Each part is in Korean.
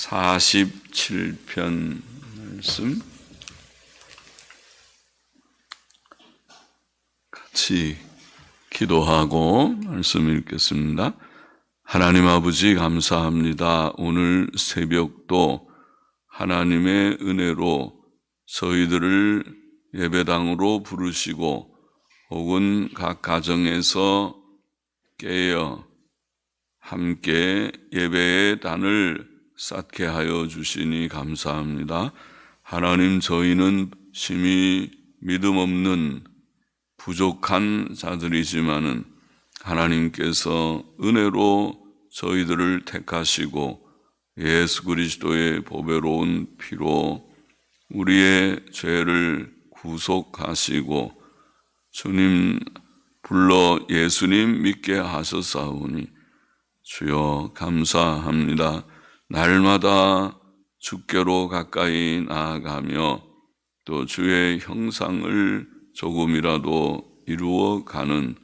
47편 말씀 같이 기도하고 말씀 읽겠습니다. 하나님 아버지 감사합니다. 오늘 새벽도 하나님의 은혜로 저희들을 예배당으로 부르시고 혹은 각 가정에서 깨어 함께 예배의 단을 쌓게 하여 주시니 감사합니다. 하나님 저희는 심히 믿음 없는 부족한 자들이지만은 하나님께서 은혜로 저희들을 택하시고 예수 그리스도의 보배로운 피로 우리의 죄를 구속하시고 주님 불러 예수님 믿게 하셨사오니 주여 감사합니다. 날마다 주께로 가까이 나아가며 또 주의 형상을 조금이라도 이루어 가는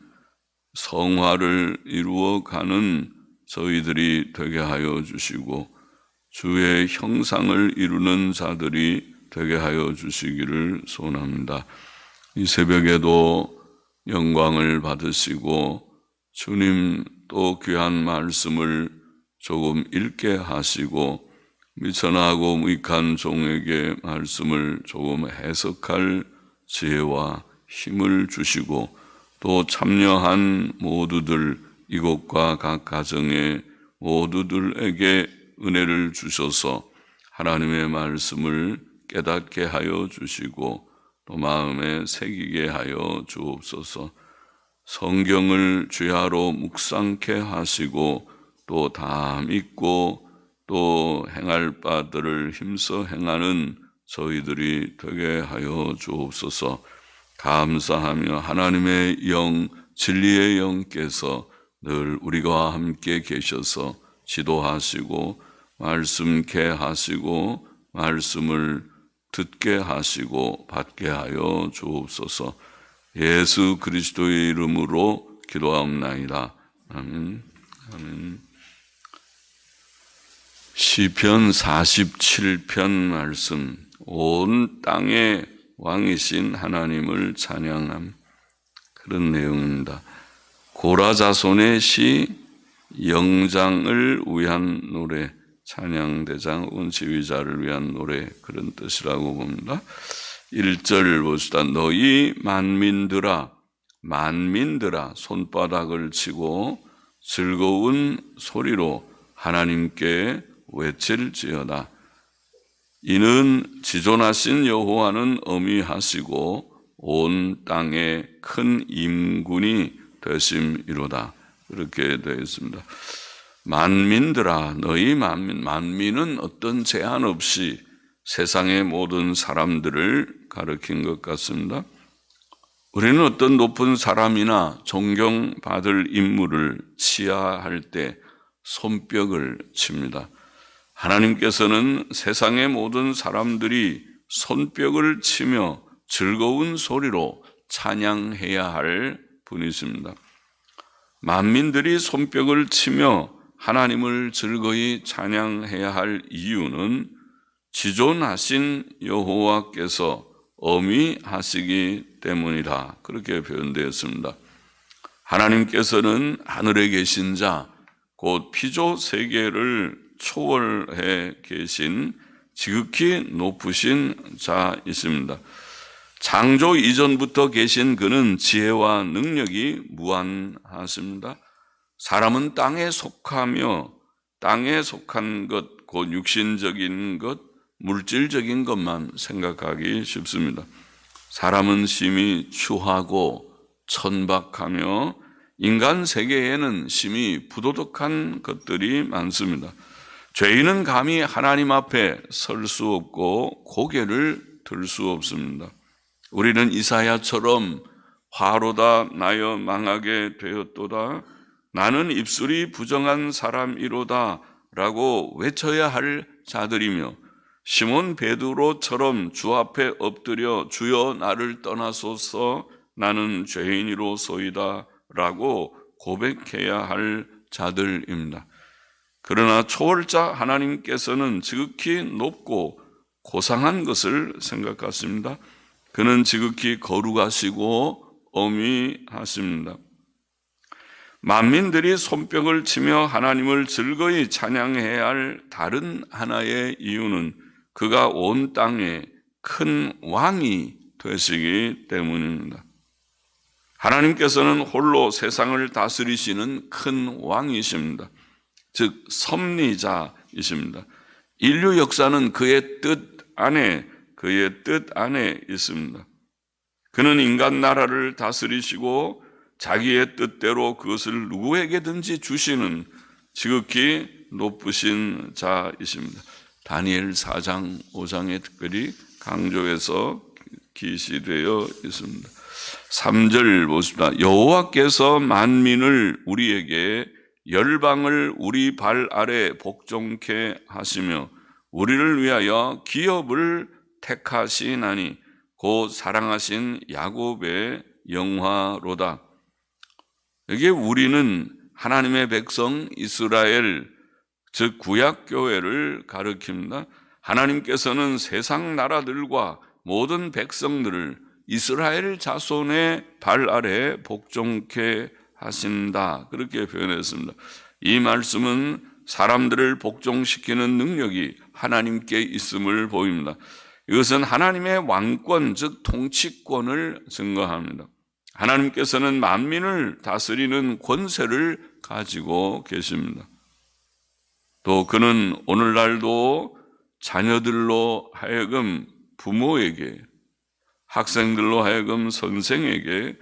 성화를 이루어 가는 저희들이 되게 하여 주시고 주의 형상을 이루는 자들이 되게 하여 주시기를 소원합니다. 이 새벽에도 영광을 받으시고 주님 또 귀한 말씀을 조금 읽게 하시고 미천하고 무익한 종에게 말씀을 조금 해석할 지혜와 힘을 주시고 또 참여한 모두들 이곳과 각 가정의 모두들에게 은혜를 주셔서 하나님의 말씀을 깨닫게 하여 주시고 또 마음에 새기게 하여 주옵소서. 성경을 주야로 묵상케 하시고 또다 믿고 또 행할 바들을 힘써 행하는 저희들이 되게 하여 주옵소서. 감사하며 하나님의 영, 진리의 영께서 늘 우리와 함께 계셔서 지도하시고 말씀케 하시고 말씀을 듣게 하시고 받게 하여 주옵소서. 예수 그리스도의 이름으로 기도하옵나이다. 아멘. 아멘. 시편 47편 말씀 온 땅의 왕이신 하나님을 찬양함 그런 내용입니다. 고라 자손의 시 영장을 위한 노래 찬양대장 혹은 지휘자를 위한 노래 그런 뜻이라고 봅니다. 1절 봅시다. 너희 만민들아 만민들아 손바닥을 치고 즐거운 소리로 하나님께 외칠지어다. 이는 지존하신 여호와는 어미하시고 온 땅에 큰 임군이 되심이로다. 그렇게 되어 있습니다. 만민들아 너희 만민 만민은 어떤 제한 없이 세상의 모든 사람들을 가르친 것 같습니다. 우리는 어떤 높은 사람이나 존경받을 인물을 치하할 때 손뼉을 칩니다. 하나님께서는 세상의 모든 사람들이 손뼉을 치며 즐거운 소리로 찬양해야 할 분이십니다. 만민들이 손뼉을 치며 하나님을 즐거이 찬양해야 할 이유는 지존하신 여호와께서 어미하시기 때문이다. 그렇게 표현되었습니다. 하나님께서는 하늘에 계신 자, 곧 피조 세계를 초월해 계신 지극히 높으신 자이십니다. 창조 이전부터 계신 그는 지혜와 능력이 무한하십니다. 사람은 땅에 속하며 땅에 속한 것, 곧 육신적인 것, 물질적인 것만 생각하기 쉽습니다. 사람은 심히 추하고 천박하며 인간 세계에는 심히 부도덕한 것들이 많습니다. 죄인은 감히 하나님 앞에 설 수 없고 고개를 들 수 없습니다. 우리는 이사야처럼 화로다 나여 망하게 되었도다 나는 입술이 부정한 사람이로다 라고 외쳐야 할 자들이며 시몬 베드로처럼 주 앞에 엎드려 주여 나를 떠나소서 나는 죄인이로소이다 라고 고백해야 할 자들입니다. 그러나 초월자 하나님께서는 지극히 높고 고상한 것을 생각하십니다. 그는 지극히 거룩하시고 어미하십니다. 만민들이 손뼉을 치며 하나님을 즐거이 찬양해야 할 다른 하나의 이유는 그가 온 땅에 큰 왕이 되시기 때문입니다. 하나님께서는 홀로 세상을 다스리시는 큰 왕이십니다. 즉, 섭리자이십니다. 인류 역사는 그의 뜻 안에, 그의 뜻 안에 있습니다. 그는 인간 나라를 다스리시고 자기의 뜻대로 그것을 누구에게든지 주시는 지극히 높으신 자이십니다. 다니엘 4장, 5장에 특별히 강조해서 기시되어 있습니다. 3절 보십니다. 여호와께서 만민을 우리에게 열방을 우리 발 아래 복종케 하시며 우리를 위하여 기업을 택하시나니 곧 사랑하신 야곱의 영화로다. 여기에 우리는 하나님의 백성 이스라엘 즉 구약 교회를 가리킵니다. 하나님께서는 세상 나라들과 모든 백성들을 이스라엘 자손의 발 아래 복종케 하신다. 그렇게 표현했습니다. 이 말씀은 사람들을 복종시키는 능력이 하나님께 있음을 보입니다. 이것은 하나님의 왕권, 즉 통치권을 증거합니다. 하나님께서는 만민을 다스리는 권세를 가지고 계십니다. 또 그는 오늘날도 자녀들로 하여금 부모에게, 학생들로 하여금 선생에게,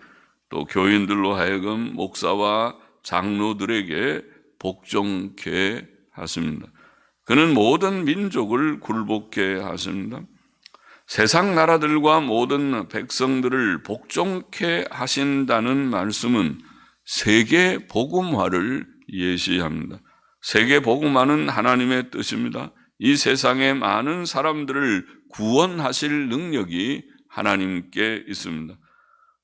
또 교인들로 하여금 목사와 장로들에게 복종케 하십니다. 그는 모든 민족을 굴복케 하십니다. 세상 나라들과 모든 백성들을 복종케 하신다는 말씀은 세계 복음화를 예시합니다. 세계 복음화는 하나님의 뜻입니다. 이 세상의 많은 사람들을 구원하실 능력이 하나님께 있습니다.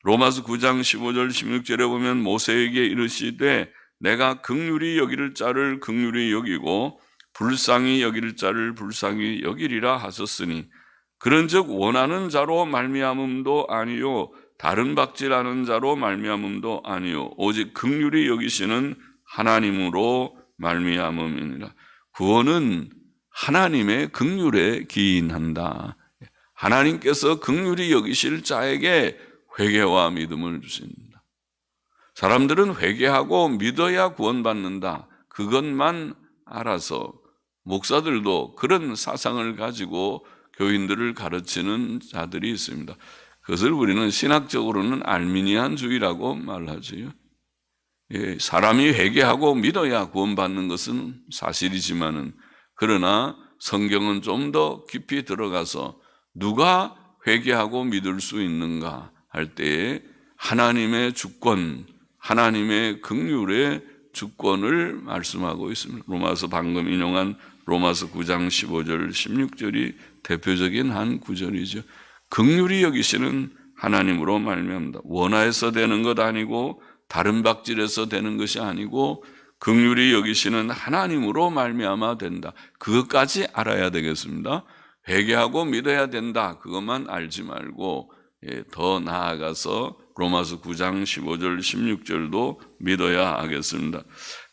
로마서 9장 15절 16절에 보면 모세에게 이르시되 내가 극률이 여기를 자를 극률이 여기고 불쌍히 여기를 자를 불쌍히 여기리라 하셨으니 그런즉 원하는 자로 말미암음도 아니요 다른 박질하는 자로 말미암음도 아니요 오직 극률이 여기시는 하나님으로 말미암음이니라. 구원은 하나님의 극률에 기인한다. 하나님께서 극률이 여기실 자에게 회개와 믿음을 주십니다 사람들은 회개하고 믿어야 구원받는다 그것만 알아서 목사들도 그런 사상을 가지고 교인들을 가르치는 자들이 있습니다. 그것을 우리는 신학적으로는 알미니안 주의라고 말하지요. 예, 사람이 회개하고 믿어야 구원받는 것은 사실이지만은 그러나 성경은 좀 더 깊이 들어가서 누가 회개하고 믿을 수 있는가 할 때에 하나님의 주권, 하나님의 긍휼의 주권을 말씀하고 있습니다. 로마서 방금 인용한 로마서 9장 15절 16절이 대표적인 한 구절이죠. 극률이 여기시는 하나님으로 말미암다. 원하에서 되는 것 아니고 다른 박질에서 되는 것이 아니고 극률이 여기시는 하나님으로 말미암아 된다. 그것까지 알아야 되겠습니다. 회개하고 믿어야 된다. 그것만 알지 말고 예, 더 나아가서 로마서 9장 15절 16절도 믿어야 하겠습니다.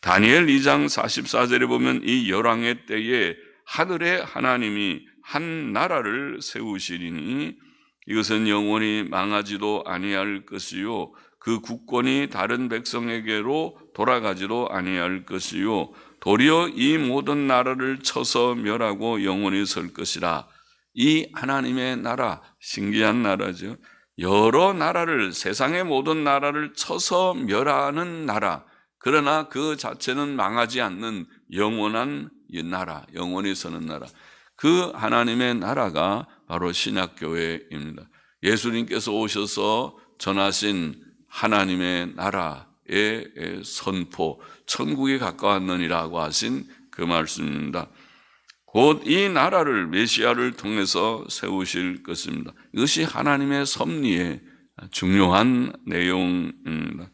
다니엘 2장 44절에 보면 이 열왕의 때에 하늘의 하나님이 한 나라를 세우시리니 이것은 영원히 망하지도 아니할 것이요. 그 국권이 다른 백성에게로 돌아가지도 아니할 것이요. 도리어 이 모든 나라를 쳐서 멸하고 영원히 설 것이라 이 하나님의 나라 신기한 나라죠 여러 나라를 세상의 모든 나라를 쳐서 멸하는 나라 그러나 그 자체는 망하지 않는 영원한 나라 영원히 서는 나라 그 하나님의 나라가 바로 신약교회입니다. 예수님께서 오셔서 전하신 하나님의 나라의 선포, 천국에 가까웠느니라고 하신 그 말씀입니다. 곧 이 나라를 메시아를 통해서 세우실 것입니다. 이것이 하나님의 섭리의 중요한 내용입니다.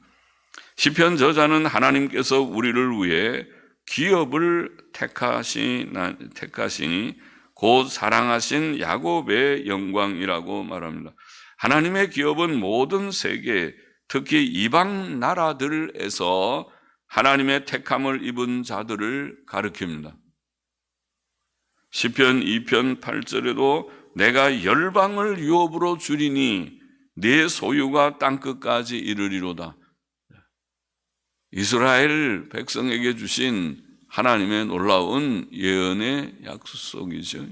시편 저자는 하나님께서 우리를 위해 기업을 택하시니 곧 사랑하신 야곱의 영광이라고 말합니다. 하나님의 기업은 모든 세계, 특히 이방 나라들에서 하나님의 택함을 입은 자들을 가리킵니다. 시편 2편 8절에도 내가 열방을 유업으로 줄이니 네 소유가 땅 끝까지 이르리로다. 이스라엘 백성에게 주신 하나님의 놀라운 예언의 약속이죠.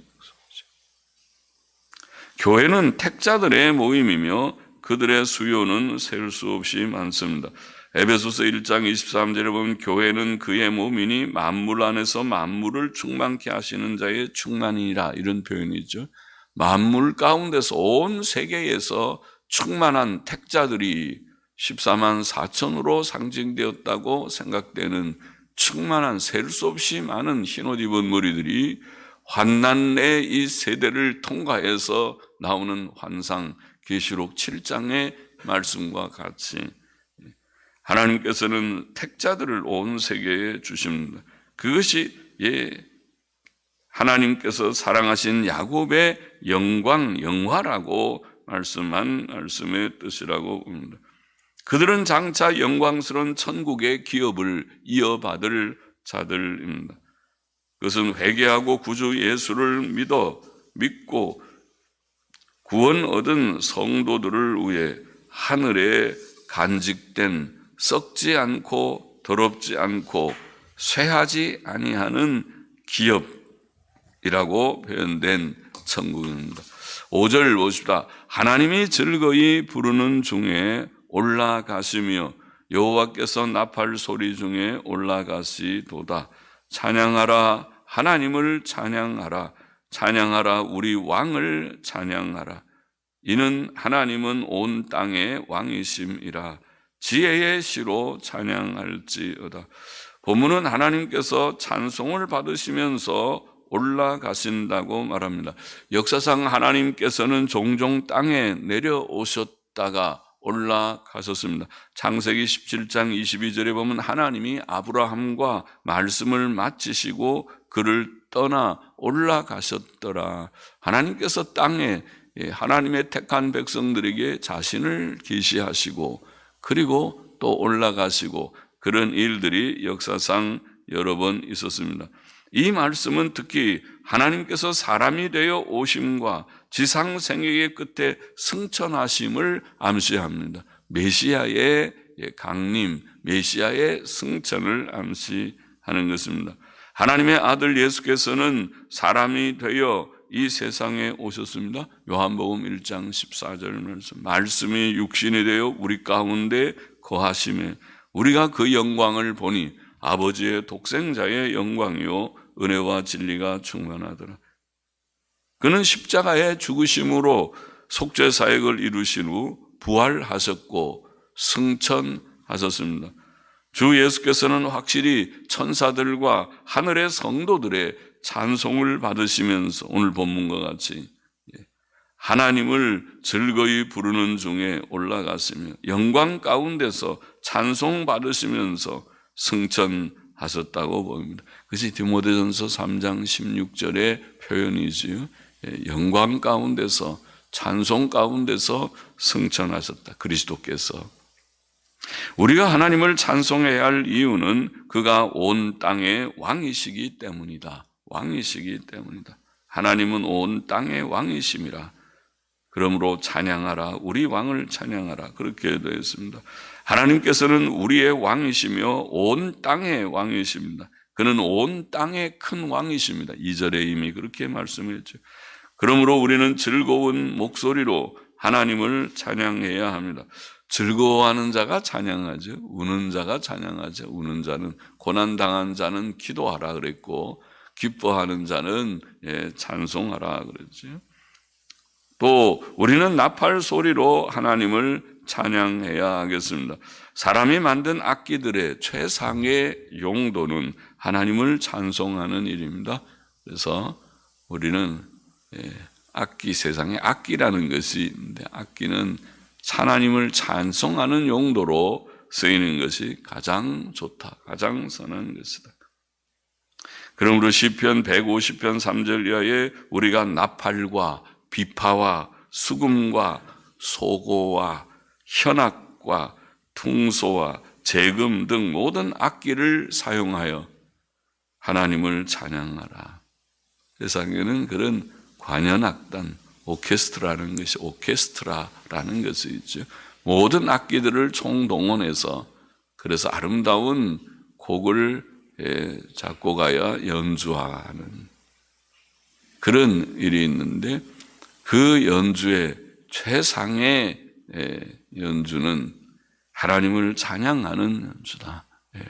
교회는 택자들의 모임이며 그들의 수요는 셀 수 없이 많습니다. 에베소서 1장 23절에 보면 교회는 그의 몸이니 만물 안에서 만물을 충만케 하시는 자의 충만이라 이런 표현이죠. 만물 가운데서 온 세계에서 충만한 택자들이 14만 4천으로 상징되었다고 생각되는 충만한 셀 수 없이 많은 흰옷 입은 무리들이 환난의 이 세대를 통과해서 나오는 환상 계시록 7장의 말씀과 같이 하나님께서는 택자들을 온 세계에 주십니다. 그것이 예 하나님께서 사랑하신 야곱의 영광 영화라고 말씀한 말씀의 뜻이라고 봅니다. 그들은 장차 영광스러운 천국의 기업을 이어받을 자들입니다. 그것은 회개하고 구주 예수를 믿어 믿고 구원 얻은 성도들을 위해 하늘에 간직된 썩지 않고 더럽지 않고 쇠하지 아니하는 기업이라고 표현된 천국입니다. 5절 보십시다. 하나님이 즐거이 부르는 중에 올라가시며 여호와께서 나팔 소리 중에 올라가시도다. 찬양하라 하나님을 찬양하라 찬양하라 우리 왕을 찬양하라 이는 하나님은 온 땅의 왕이심이라 지혜의 시로 찬양할지어다. 본문은 하나님께서 찬송을 받으시면서 올라가신다고 말합니다. 역사상 하나님께서는 종종 땅에 내려오셨다가 올라가셨습니다. 창세기 17장 22절에 보면 하나님이 아브라함과 말씀을 마치시고 그를 떠나 올라가셨더라. 하나님께서 땅에 예, 하나님의 택한 백성들에게 자신을 계시하시고 그리고 또 올라가시고 그런 일들이 역사상 여러 번 있었습니다. 이 말씀은 특히 하나님께서 사람이 되어 오심과 지상 생애의 끝에 승천하심을 암시합니다. 메시아의 강림, 메시아의 승천을 암시하는 것입니다. 하나님의 아들 예수께서는 사람이 되어 이 세상에 오셨습니다. 요한복음 1장 14절 말씀. 말씀이 육신이 되어 우리 가운데 거하심에 우리가 그 영광을 보니 아버지의 독생자의 영광이요 은혜와 진리가 충만하더라. 그는 십자가의 죽으심으로 속죄 사역을 이루신 후 부활하셨고 승천하셨습니다. 주 예수께서는 확실히 천사들과 하늘의 성도들의 찬송을 받으시면서 오늘 본문과 같이 하나님을 즐거이 부르는 중에 올라갔으며 영광 가운데서 찬송 받으시면서 승천하셨다고 봅니다. 그것이 디모데전서 3장 16절의 표현이지요. 영광 가운데서 찬송 가운데서 승천하셨다. 그리스도께서 우리가 하나님을 찬송해야 할 이유는 그가 온 땅의 왕이시기 때문이다. 왕이시기 때문이다. 하나님은 온 땅의 왕이심이라. 그러므로 찬양하라. 우리 왕을 찬양하라. 그렇게 되어 있습니다. 하나님께서는 우리의 왕이시며 온 땅의 왕이십니다. 그는 온 땅의 큰 왕이십니다. 2절에 이미 그렇게 말씀했죠. 그러므로 우리는 즐거운 목소리로 하나님을 찬양해야 합니다. 즐거워하는 자가 찬양하죠. 우는 자가 찬양하죠. 우는 자는 고난 당한 자는 기도하라 그랬고 기뻐하는 자는 예, 찬송하라 그랬죠. 또 우리는 나팔 소리로 하나님을 찬양해야 하겠습니다. 사람이 만든 악기들의 최상의 용도는 하나님을 찬송하는 일입니다. 그래서 우리는 예, 악기 세상에 악기라는 것이 있는데 악기는 하나님을 찬송하는 용도로 쓰이는 것이 가장 좋다, 가장 선한 것이다. 그러므로 시편 150편 3절 이하에 우리가 나팔과 비파와 수금과 소고와 현악과 퉁소와 재금 등 모든 악기를 사용하여 하나님을 찬양하라. 세상에는 그런 관현악단, 오케스트라라는 것이 오케스트라라는 것이 있죠. 모든 악기들을 총동원해서 그래서 아름다운 곡을 예, 작곡하여 연주하는 그런 일이 있는데 그 연주의 최상의 예, 연주는 하나님을 찬양하는 연주다. 예.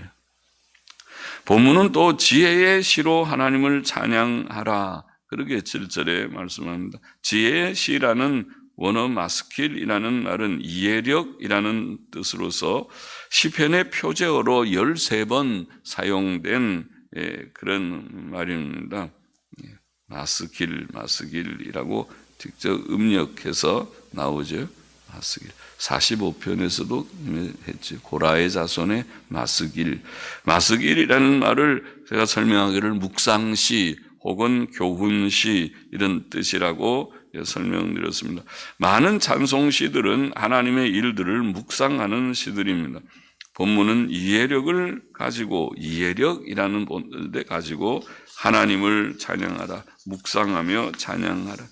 본문은 또 지혜의 시로 하나님을 찬양하라. 그렇게 7절에 말씀합니다. 지혜의 시라는 원어 마스킬이라는 말은 이해력이라는 뜻으로서 시편의 표제어로 13번 사용된 예, 그런 말입니다. 예, 마스킬, 마스길이라고 직접 음력해서 나오죠. 마스길. 45편에서도 했지. 고라의 자손의 마스길. 마스길이라는 말을 제가 설명하기를 묵상시 혹은 교훈시 이런 뜻이라고 설명드렸습니다. 많은 찬송시들은 하나님의 일들을 묵상하는 시들입니다. 본문은 이해력을 가지고 이해력이라는 본데 가지고 하나님을 찬양하라 묵상하며 찬양하라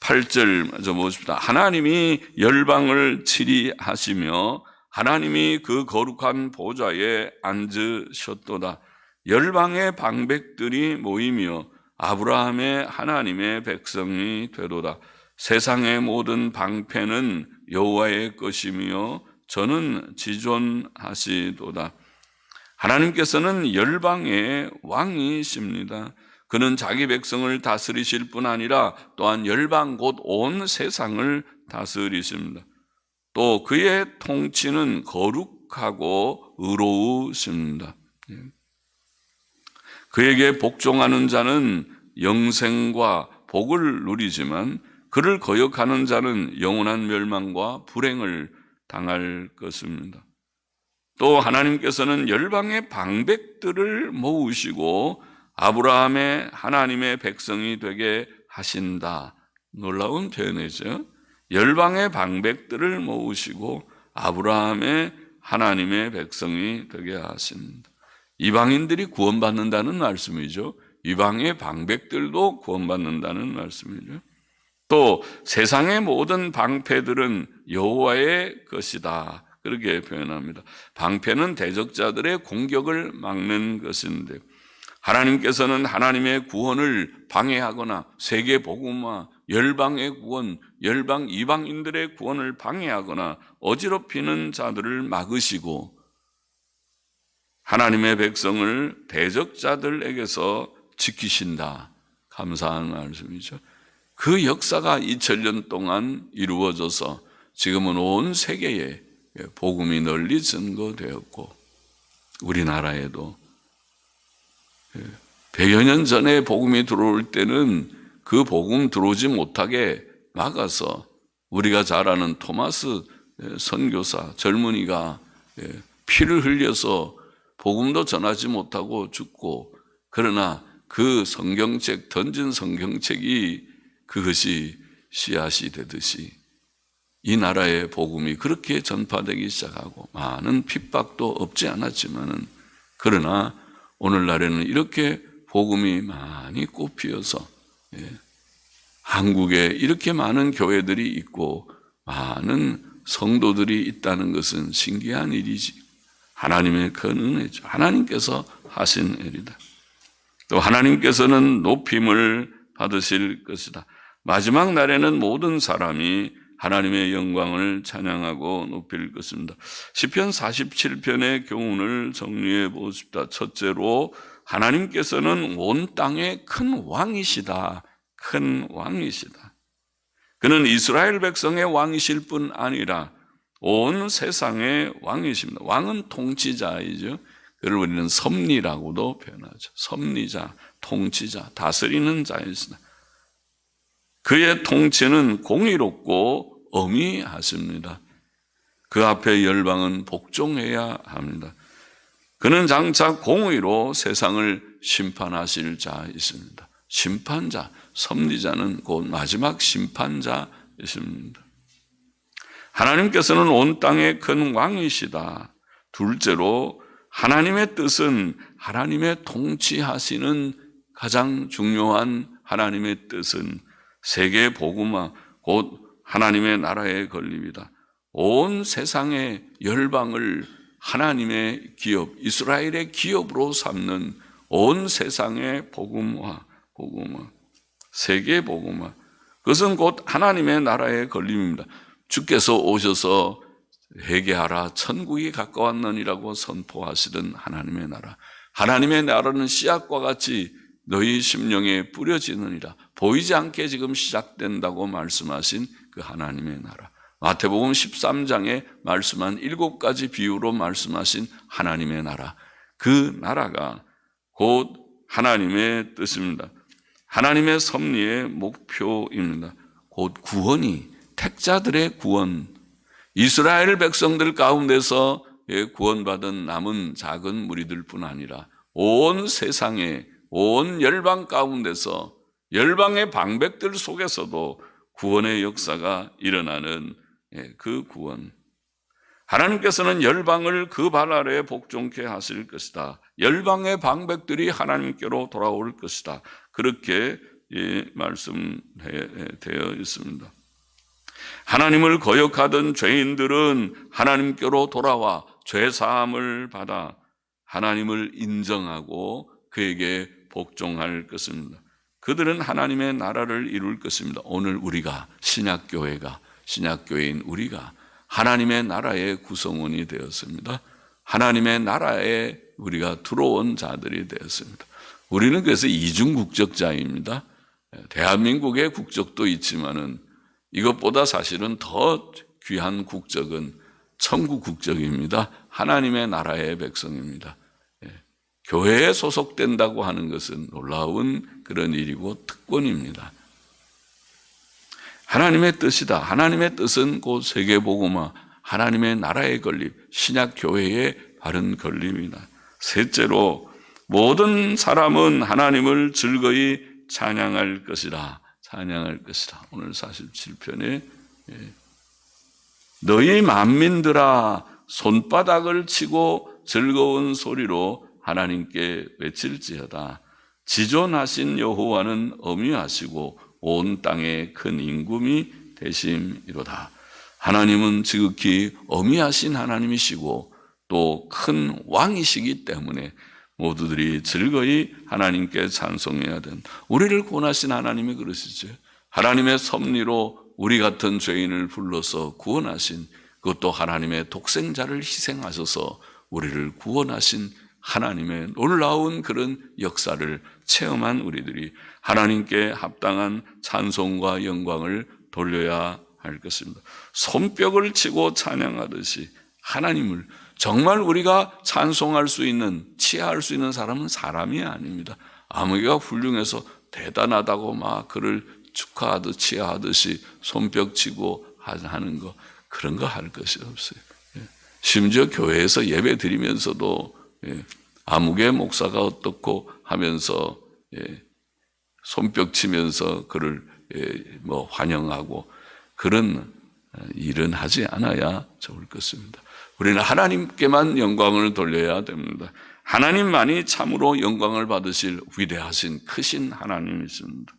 8절 먼저 보십시다. 하나님이 열방을 치리하시며 하나님이 그 거룩한 보좌에 앉으셨도다. 열방의 방백들이 모이며 아브라함의 하나님의 백성이 되도다. 세상의 모든 방패는 여호와의 것이며 저는 지존하시도다. 하나님께서는 열방의 왕이십니다. 그는 자기 백성을 다스리실 뿐 아니라 또한 열방 곧 온 세상을 다스리십니다. 또 그의 통치는 거룩하고 의로우십니다. 예. 그에게 복종하는 자는 영생과 복을 누리지만 그를 거역하는 자는 영원한 멸망과 불행을 당할 것입니다. 또 하나님께서는 열방의 방백들을 모으시고 아브라함의 하나님의 백성이 되게 하신다. 놀라운 표현이죠. 열방의 방백들을 모으시고 아브라함의 하나님의 백성이 되게 하신다. 이방인들이 구원받는다는 말씀이죠. 이방의 방백들도 구원받는다는 말씀이죠. 또 세상의 모든 방패들은 여호와의 것이다. 그렇게 표현합니다. 방패는 대적자들의 공격을 막는 것인데 하나님께서는 하나님의 구원을 방해하거나 세계 복음화, 열방의 구원, 열방 이방인들의 구원을 방해하거나 어지럽히는 자들을 막으시고 하나님의 백성을 대적자들에게서 지키신다. 감사한 말씀이죠. 그 역사가 2000년 동안 이루어져서 지금은 온 세계에 복음이 널리 증거되었고 우리나라에도 100여 년 전에 복음이 들어올 때는 그 복음 들어오지 못하게 막아서 우리가 잘 아는 토마스 선교사 젊은이가 피를 흘려서 복음도 전하지 못하고 죽고 그러나 그 성경책 던진 성경책이 그것이 씨앗이 되듯이 이 나라의 복음이 그렇게 전파되기 시작하고 많은 핍박도 없지 않았지만은 그러나 오늘날에는 이렇게 복음이 많이 꽃피어서 예, 한국에 이렇게 많은 교회들이 있고 많은 성도들이 있다는 것은 신기한 일이지. 하나님의 큰 은혜죠. 하나님께서 하신 일이다. 또 하나님께서는 높임을 받으실 것이다. 마지막 날에는 모든 사람이 하나님의 영광을 찬양하고 높일 것입니다. 시편 47편의 교훈을 정리해 보십시다. 첫째로 하나님께서는 온 땅의 큰 왕이시다. 큰 왕이시다. 그는 이스라엘 백성의 왕이실 뿐 아니라 온 세상의 왕이십니다. 왕은 통치자이죠. 그를 우리는 섭리라고도 표현하죠. 섭리자, 통치자, 다스리는 자이시다. 그의 통치는 공의롭고 어미하십니다. 그 앞에 열방은 복종해야 합니다. 그는 장차 공의로 세상을 심판하실 자 있습니다. 심판자, 섭리자는 곧 마지막 심판자 있습니다. 하나님께서는 온 땅의 큰 왕이시다. 둘째로 하나님의 뜻은 하나님의 통치하시는 가장 중요한 하나님의 뜻은 세계 복음화 곧 하나님의 나라의 건립이다. 온 세상의 열방을 하나님의 기업, 이스라엘의 기업으로 삼는 온 세상의 복음화, 복음화, 세계 복음화. 그것은 곧 하나님의 나라의 건립입니다. 주께서 오셔서 회개하라 천국이 가까웠느니라고 선포하시던 하나님의 나라. 하나님의 나라는 씨앗과 같이 너희 심령에 뿌려지느니라. 보이지 않게 지금 시작된다고 말씀하신 그 하나님의 나라. 마태복음 13장에 말씀한 일곱 가지 비유로 말씀하신 하나님의 나라. 그 나라가 곧 하나님의 뜻입니다. 하나님의 섭리의 목표입니다. 곧 구원이 택자들의 구원, 이스라엘 백성들 가운데서 구원받은 남은 작은 무리들 뿐 아니라 온 세상에 온 열방 가운데서 열방의 방백들 속에서도 구원의 역사가 일어나는 그 구원. 하나님께서는 열방을 그 발 아래에 복종케 하실 것이다. 열방의 방백들이 하나님께로 돌아올 것이다. 그렇게 말씀되어 있습니다. 하나님을 거역하던 죄인들은 하나님께로 돌아와 죄 사함을 받아 하나님을 인정하고 그에게 복종할 것입니다. 그들은 하나님의 나라를 이룰 것입니다. 오늘 우리가 신약교회가 신약교회인 우리가 하나님의 나라의 구성원이 되었습니다. 하나님의 나라에 우리가 들어온 자들이 되었습니다. 우리는 그래서 이중 국적자입니다. 대한민국의 국적도 있지만은 이것보다 사실은 더 귀한 국적은 천국 국적입니다. 하나님의 나라의 백성입니다. 교회에 소속된다고 하는 것은 놀라운 그런 일이고 특권입니다. 하나님의 뜻이다. 하나님의 뜻은 곧 세계복음화, 하나님의 나라의 건립, 신약 교회의 바른 건립이다. 셋째로 모든 사람은 하나님을 즐거이 찬양할 것이라. 찬양할 것이라. 오늘 47편에 너희 만민들아 손바닥을 치고 즐거운 소리로 하나님께 외칠지어다. 지존하신 여호와는 엄위하시고 온 땅에 큰 임금이 되심이로다. 하나님은 지극히 엄위하신 하나님이시고 또 큰 왕이시기 때문에 모두들이 즐거이 하나님께 찬송해야 된다. 우리를 구원하신 하나님이 그러시죠. 하나님의 섭리로 우리 같은 죄인을 불러서 구원하신 그것도 하나님의 독생자를 희생하셔서 우리를 구원하신 하나님의 놀라운 그런 역사를 체험한 우리들이 하나님께 합당한 찬송과 영광을 돌려야 할 것입니다. 손뼉을 치고 찬양하듯이 하나님을 정말 우리가 찬송할 수 있는, 치하할 수 있는 사람은 사람이 아닙니다. 아무개가 훌륭해서 대단하다고 막 그를 축하하듯 치하하듯이 손뼉 치고 하는 거 그런 거 할 것이 없어요. 예. 심지어 교회에서 예배 드리면서도 예, 아무개 목사가 어떻고 하면서 예, 손뼉 치면서 그를 뭐 환영하고 그런 일은 하지 않아야 좋을 것입니다. 우리는 하나님께만 영광을 돌려야 됩니다. 하나님만이 참으로 영광을 받으실 위대하신 크신 하나님이십니다.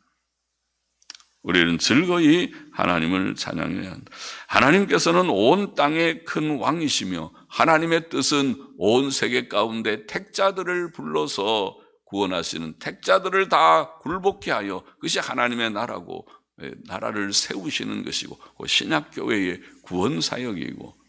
우리는 즐거이 하나님을 찬양해야 한다. 하나님께서는 온 땅의 큰 왕이시며 하나님의 뜻은 온 세계 가운데 택자들을 불러서 구원하시는 택자들을 다 굴복케 하여 그것이 하나님의 나라고 나라를 세우시는 것이고 신약교회의 구원 사역이고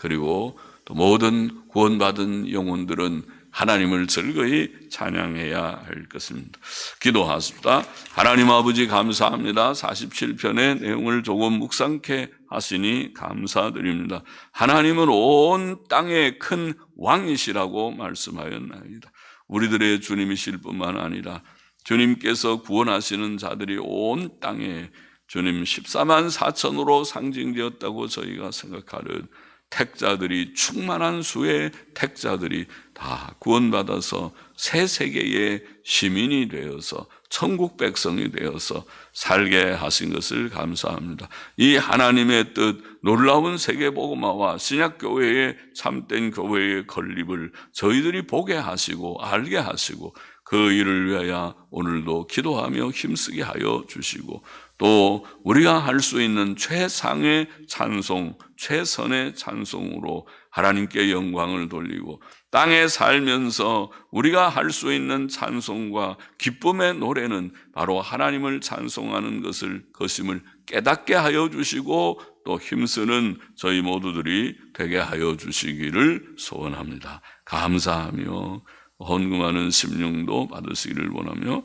그리고 또 모든 구원받은 영혼들은 하나님을 즐거이 찬양해야 할 것입니다. 기도하십니다. 하나님 아버지 감사합니다. 47편의 내용을 조금 묵상케 하시니 감사드립니다. 하나님은 온 땅의 큰 왕이시라고 말씀하였나이다. 우리들의 주님이실 뿐만 아니라 주님께서 구원하시는 자들이 온 땅에 주님 14만 4천으로 상징되었다고 저희가 생각하는 택자들이 충만한 수의 택자들이 다 구원받아서 새 세계의 시민이 되어서 천국 백성이 되어서 살게 하신 것을 감사합니다. 이 하나님의 뜻 놀라운 세계 복음화와 신약 교회의 참된 교회의 건립을 저희들이 보게 하시고 알게 하시고 그 일을 위하여 오늘도 기도하며 힘쓰게 하여 주시고 또 우리가 할 수 있는 최상의 찬송, 최선의 찬송으로 하나님께 영광을 돌리고 땅에 살면서 우리가 할 수 있는 찬송과 기쁨의 노래는 바로 하나님을 찬송하는 것을 것임을 깨닫게 하여 주시고 또 힘쓰는 저희 모두들이 되게 하여 주시기를 소원합니다. 감사하며 헌금하는 심령도 받으시기를 원하며